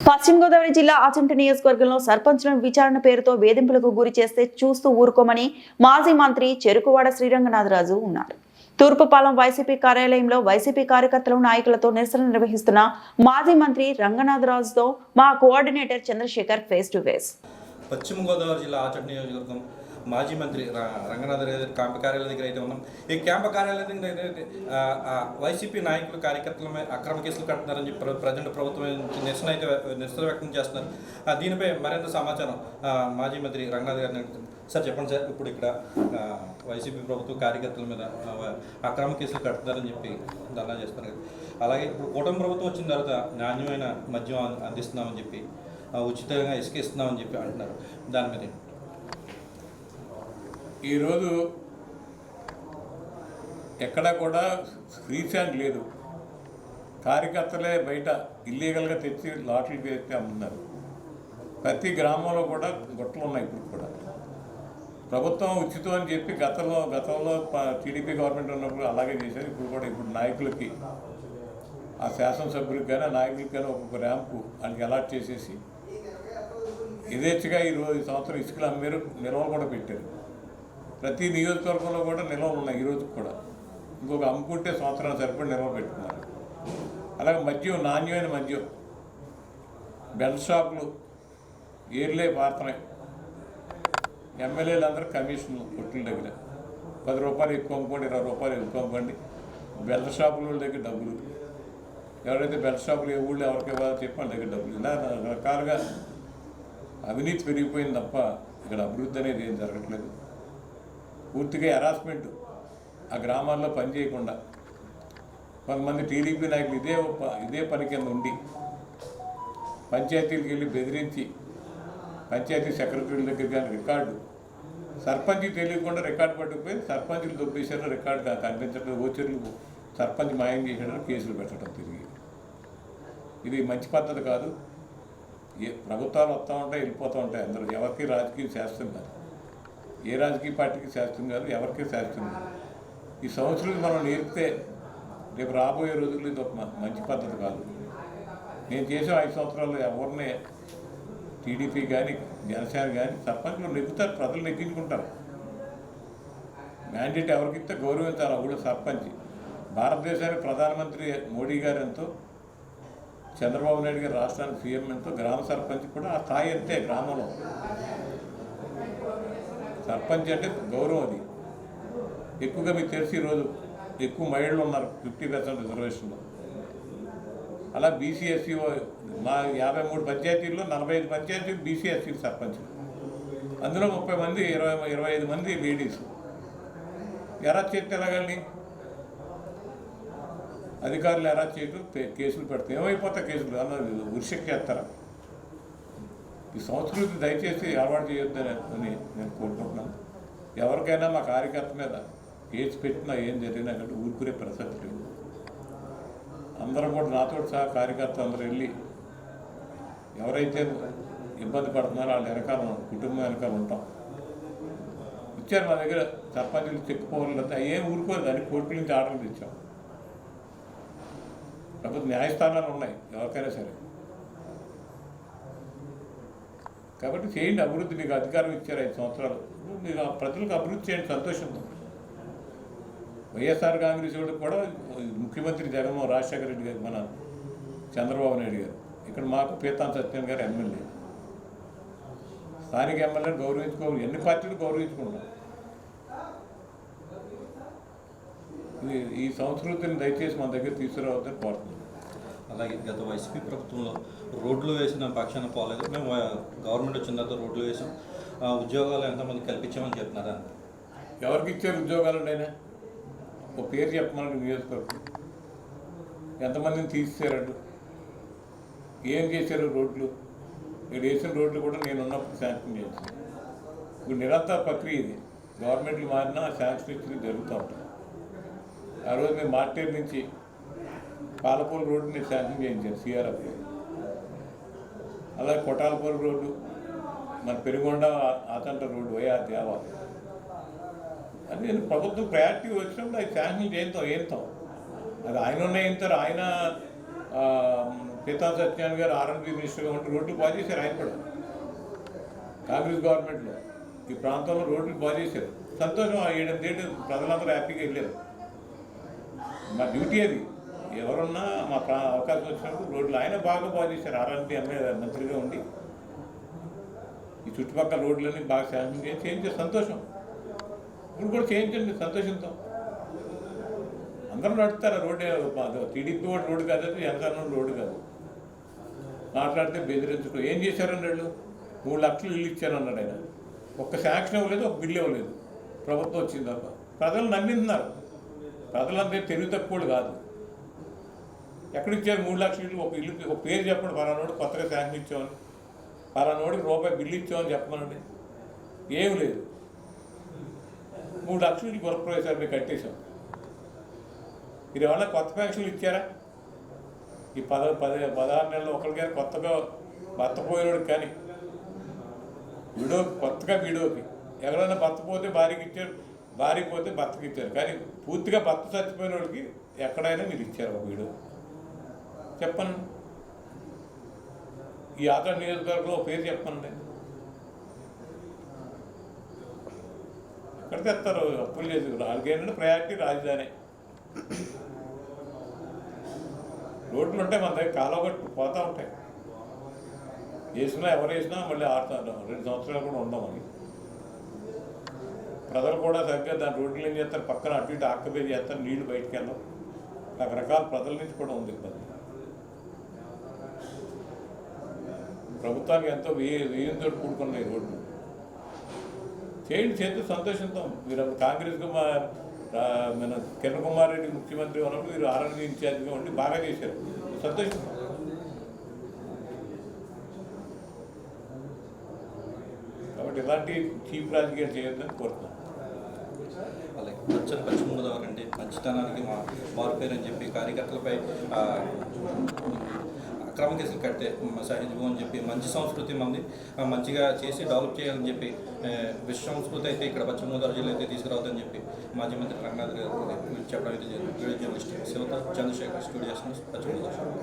పశ్చిమ గోదావరి జిల్లా అచంట నియోజకవర్గంలో సర్పంచులను విచారణ పేరుతో వేధింపులకు గురి చేస్తే చూస్తూ ఊరుకోమని మాజీ మంత్రి చెరుకువాడ శ్రీరంగనాథరాజు ఉన్నారు. తూర్పుపాలెం వైసీపీ కార్యాలయంలో వైసీపీ కార్యకర్తలు నాయకులతో నిరసన నిర్వహిస్తున్న మాజీ మంత్రి రంగనాథరాజుతో మా coordinator Chandrashekhar face to face Paschima Godavari జిల్లా ఆచట నియోజకవర్గం మాజీ మంత్రి రంగనాథ్ రెడ్డి క్యాంప్ కార్యాలయం దగ్గర అయితే ఉన్నాం. ఈ క్యాంప్ కార్యాలయం దగ్గర అయితే, వైసీపీ నాయకులు కార్యకర్తల మీద అక్రమ కేసులు కడుతున్నారని చెప్పి ప్రజెంట్ ప్రభుత్వం నిరసన అయితే నిరసన వ్యక్తం చేస్తున్నారు. దీనిపై మరింత సమాచారం మాజీ మంత్రి రంగనాథ్ గారిని సార్ చెప్పండి సార్ ఇప్పుడు ఇక్కడ వైసీపీ ప్రభుత్వం కార్యకర్తల మీద అక్రమ కేసులు కడుతున్నారని చెప్పి ధర్నా చేస్తున్నారు. అలాగే ఇప్పుడు కూటమి ప్రభుత్వం వచ్చిన తర్వాత నాణ్యమైన మద్యం అందిస్తున్నామని చెప్పి ఉచితంగా ఇసుక ఇస్తున్నామని చెప్పి అంటున్నారు. దాని మీద ఈరోజు ఎక్కడా కూడా ఫ్రీ లేదు. కార్యకర్తలే బయట ఇల్లీగల్గా తెచ్చి లాటరీలు పెట్టి అమ్ముతున్నారు ప్రతి గ్రామంలో కూడా గుట్టలు ఉన్నాయి ఇప్పుడు కూడా. ప్రభుత్వం ఉచితం అని చెప్పి గతంలో గతంలో టీడీపీ గవర్నమెంట్ ఉన్నప్పుడు అలాగే చేశారు. ఇప్పుడు కూడా ఇప్పుడు నాయకులకి ఆ శాసనసభ్యులకు కానీ ఆ నాయకులకి కానీ ఒక్కొక్క ర్యాంపు వాళ్ళకి అలాట్ చేసేసి యథేచ్ఛగా ఈరోజు సంవత్సరం ఇసుకలు అమ్మారు నిల్వలు కూడా పెట్టారు. ప్రతి నియోజకవర్గంలో కూడా నిల్వలు ఉన్నాయి ఈరోజు కూడా. ఇంకొక అమ్ముకుంటే సంవత్సరం సరిపడి నిల్వ పెట్టుకున్నారు. అలాగే మద్యం నాణ్యమైన మద్యం. బెల్ షాపులు ఏర్లే పారుతున్నాయి ఎమ్మెల్యేలు అందరూ కమిషన్లు కొట్టుల దగ్గర. పది రూపాయలు ఎక్కువ అమ్ముకోండి ఇరవై రూపాయలు ఎక్కువ అమ్ముకోండి బెల్ట్ షాపుల వాళ్ళ దగ్గర డబ్బులు. ఎవరైతే బెల్ షాపులు ఏ ఊళ్ళో ఎవరికి ఇవ్వాలో చెప్పి వాళ్ళ దగ్గర డబ్బులు. ఇలా రకరకాలుగా అవినీతి పెరిగిపోయింది తప్ప ఇక్కడ అభివృద్ధి అనేది ఏం జరగట్లేదు. పూర్తిగా హెరాస్మెంట్ ఆ గ్రామాల్లో పని చేయకుండా. కొంతమంది టీడీపీ నాయకులు ఇదే ప- ఇదే పని కింద ఉండి పంచాయతీలకు వెళ్ళి బెదిరించి పంచాయతీ సెక్రటరీల దగ్గర కానీ రికార్డు సర్పంచ్కి తెలియకుండా రికార్డు పట్టుకుపోయి సర్పంచ్లు దొబ్బేశారు రికార్డు కనిపించడం ఓచర్లు సర్పంచ్ మాయం చేసాడని కేసులు పెట్టడం తిరిగి. ఇది మంచి పద్ధతి కాదు. ఏ ప్రభుత్వాలు వస్తూ ఉంటాయి వెళ్ళిపోతూ ఉంటాయి అందరూ. ఎవరికి రాజకీయం శాస్త్రం కాదు. ఏ రాజకీయ పార్టీకి శాస్త్రం కాదు ఎవరికి శాస్త్రం కాదు. ఈ సంవత్సరం మనం నేర్పితే రేపు రాబోయే రోజుల్లో ఇది ఒక మంచి పద్ధతి కాదు. నేను చేసే ఐదు సంవత్సరాల్లో ఎవరిని టీడీపీ కానీ జనసేన కానీ సర్పంచ్లు నెగ్గుతారు ప్రజలు నెగ్గించుకుంటారు మ్యాండేట్ ఎవరికి ఇస్తే గౌరవించాలి ఆ సర్పంచ్. భారతదేశానికి ప్రధానమంత్రి మోడీ గారు ఎంతో చంద్రబాబు నాయుడు గారు రాష్ట్రానికి సీఎం ఎంతో గ్రామ సర్పంచ్ కూడా ఆ స్థాయి అంతే గ్రామంలో. సర్పంచ్ అంటే గౌరవం అది. ఎక్కువగా మీకు తెలిసి ఈరోజు ఎక్కువ మహిళలు ఉన్నారు ఫిఫ్టీ పర్సెంట్ రిజర్వేషన్లో. అలా బీసీఎస్సీ మా యాభై మూడు పంచాయతీల్లో నలభై ఐదు పంచాయతీలు బీసీఎస్సీ సర్పంచ్. అందులో ముప్పై మంది ఇరవై ఇరవై ఐదు మంది లేడీస్. ఎలా చేస్తే ఎలాగండి? అధికారులు ఎలా చేయటం కేసులు పెడతారు ఏమైపోతా కేసులు? అన్నది ఉరిశక్తి చేస్తారా? ఈ సంస్కృతి దయచేసి అలవాటు చేయొద్దని అని నేను కోరుకుంటున్నాను. ఎవరికైనా మా కార్యకర్త మీద కేసు పెట్టినా ఏం జరిగినా కానీ ఊరుకునే ప్రసక్తి లేదు. అందరం కూడా నాతో సహా కార్యకర్తలు అందరూ వెళ్ళి ఎవరైతే ఇబ్బంది పడుతున్నారో వాళ్ళ వెనకాల కుటుంబం వెనకాల ఉంటాం. ఇచ్చారు మా దగ్గర సర్పంచులు చెక్కుపోవాలి ఏం ఊరుకోరు దాన్ని కోర్టు నుంచి ఆర్డర్లు ఇచ్చాం కాకపోతే న్యాయస్థానాలు ఉన్నాయి ఎవరికైనా సరే. కాబట్టి చేయండి అభివృద్ధి మీకు అధికారం ఇచ్చారు ఐదు సంవత్సరాలు. మీకు ప్రజలకు అభివృద్ధి చేయండి సంతోషంతో వైఎస్ఆర్ కాంగ్రెస్ వాడు కూడా ముఖ్యమంత్రి జగన్మోహన్ రాజశేఖర రెడ్డి గారు మన చంద్రబాబు నాయుడు గారు ఇక్కడ మాకు పీతాం సత్యన్ గారు ఎమ్మెల్యే. స్థానిక ఎమ్మెల్యేని గౌరవించుకోవాలి ఎన్ని పార్టీలు గౌరవించుకుంటాం ఈ సంస్కృతిని దయచేసి మన దగ్గర తీసుకురావద్దని కోరుతున్నాను అలాగే గత వైసీపీ ప్రభుత్వంలో రోడ్లు వేసిన పక్షాన పోలేదు. మేము గవర్నమెంట్ వచ్చిన తర్వాత రోడ్లు వేసాం. ఆ, ఉద్యోగాలు ఎంతమంది కల్పించామని చెప్తున్నారా? ఎవరికి ఇచ్చారు ఉద్యోగాలు అయినా ఒక పేరు చెప్పమని నియోజకవర్గం. ఎంతమందిని తీసేశారు ఏం చేశారు రోడ్లు? ఇక్కడ వేసిన రోడ్లు కూడా నేను ఉన్నప్పుడు శాంక్షన్ చేశాను. ఇప్పుడు నిరంతర ప్రక్రియ ఇది. గవర్నమెంట్లు మారినా శాంక్షన్ ఇచ్చింది జరుగుతూ ఉంటుంది. ఆ రోజు మేము మార్టేర్ నుంచి పాలపూర్ రోడ్డుని శాంక్షన్ చేయించారు సిఆర్ఎఫ్ అలాగే కొటాలపూర్ రోడ్డు మన పెరుగొండ ఆతంట రోడ్డు వైఆర్ దేవా. అది నేను ప్రభుత్వం ప్రయారిటీ వచ్చినప్పుడు అది శాంక్షన్ చేస్తాం ఏంతాం అది ఆయన ఉన్న ఆయన సీతా సత్యనారాయణ గారు ఆర్ఎన్బి మినిస్టర్గా ఉంటే రోడ్లు బాగా చేశారు ఆయన కూడా. కాంగ్రెస్ గవర్నమెంట్లో ఈ ప్రాంతంలో రోడ్లు బాగా చేశారు. సంతోషం ఆ ప్రజలందరూ హ్యాపీగా వెళ్ళారు. మా డ్యూటీ అది. ఎవరున్నా మా ప్రా అవకాశం వచ్చినప్పుడు రోడ్లు ఆయన బాగా బాగా చేశారు. ఆర్ఎన్బి ఎమ్మెల్యే మంత్రిగా ఉండి. ఈ చుట్టుపక్కల రోడ్లన్నీ బాగా శాంక్షన్ చేసి చేయించే సంతోషం. ఇప్పుడు కూడా చేయించండి సంతోషంతో. అందరూ నడుపుతారు. రోడ్డు టీడీపీ కూడా రోడ్డు కాదు అది జనసేన రోడ్డు కాదు. మాట్లాడితే బెదిరించుకో ఏం చేశారని వాళ్ళు? మూడు లక్షలు ఇల్లు ఇచ్చారన్నాడు ఆయన. ఒక్క శాంక్షన్ ఇవ్వలేదు ఒక బిల్లు ఇవ్వలేదు. ప్రభుత్వం వచ్చింది తప్ప ప్రజలు నమ్మింటున్నారు ప్రజలందరూ తెలివి తక్కువ కాదు. ఎక్కడిచ్చారు మూడు లక్షలు ఇల్లు ఒక ఇల్లు ఒక పేరు చెప్పండి పలానోడు కొత్తగా శాంక్షన్ ఇచ్చామని. పలానోడికి రూపాయి బిల్లు ఇచ్చామని చెప్పమనండి. ఏం లేదు. మూడు లక్షలు ఇల్లు గృహప్రవేశాలు మేము కట్టేశాం. మీరు ఏమన్నా కొత్త పెన్షన్లు ఇచ్చారా? ఈ పద పది పదహారు నెలలు ఒకరికైనా కొత్తగా భర్త కానీ విడో కొత్తగా విడోకి. ఎవరైనా భర్త పోతే భార్యకి ఇచ్చారు భార్య పోతే భర్తకి ఇచ్చారు. కానీ పూర్తిగా భర్త చచ్చిపోయిన వాళ్ళకి ఎక్కడైనా మీరు ఇచ్చారు ఒక వీడియో చెప్పండి ఈ ఆధార్ నియోజకవర్గంలో ఒక పేరు చెప్పండి ఎక్కడ తెస్తారు? అప్పులు చేసి రాజకీయాలంటే ప్రయారిటీ రాజధాని. రోడ్లు ఉంటాయి మన దగ్గర కాలువగట్టు పోతూ ఉంటాయి. వేసినా ఎవరు వేసినా మళ్ళీ ఆడుతారు రెండు సంవత్సరాలు కూడా ఉండమని ప్రజలు కూడా సరిగ్గా దాని రోడ్లు ఏం చేస్తారు? పక్కన అటు ఇటు ఆక్యుపై చేస్తారు నీళ్ళు బయటికి వెళ్ళాం రకరకాల ప్రజల నుంచి కూడా ఉంది ఇబ్బంది. ప్రభుత్వానికి ఎంతో వ్యయంతో కూడుకున్నాయి రోడ్లు. చేయండి చేస్తే సంతోషంతో మీరు అప్పుడు కాంగ్రెస్ మన కిరణ్ కుమార్ రెడ్డి ముఖ్యమంత్రి ఉన్నప్పుడు మీరు ఆరోగ్య ఇన్ఛార్జ్గా ఉండి బాగా చేశారు. సంతోషం కాబట్టి ఇలాంటి చీప్ రాజకీయాలు చేయొద్దని కోరుతున్నాను అలాగే పచ్చని పశ్చిమ గోదావరి అంటే మంచితనానికి మా మారుపేరు అని చెప్పి కార్యకర్తలపై అక్రమ కేసులు కడితే సహజం అని చెప్పి మంచి సంస్కృతి మంది మంచిగా చేసి డెవలప్ చేయాలని చెప్పి విశ్వ సంస్కృతి అయితే ఇక్కడ పశ్చిమ గోదావరి జిల్లా అయితే తీసుకురావద్దని చెప్పి మాజీ మంత్రి రంగనాథ్ గారు చెప్పడం అయితే జరిగింది. జర్నలిస్ట్ శివత చంద్రశేఖర్ స్టూడియోస్ పశ్చిమ గోదావరి.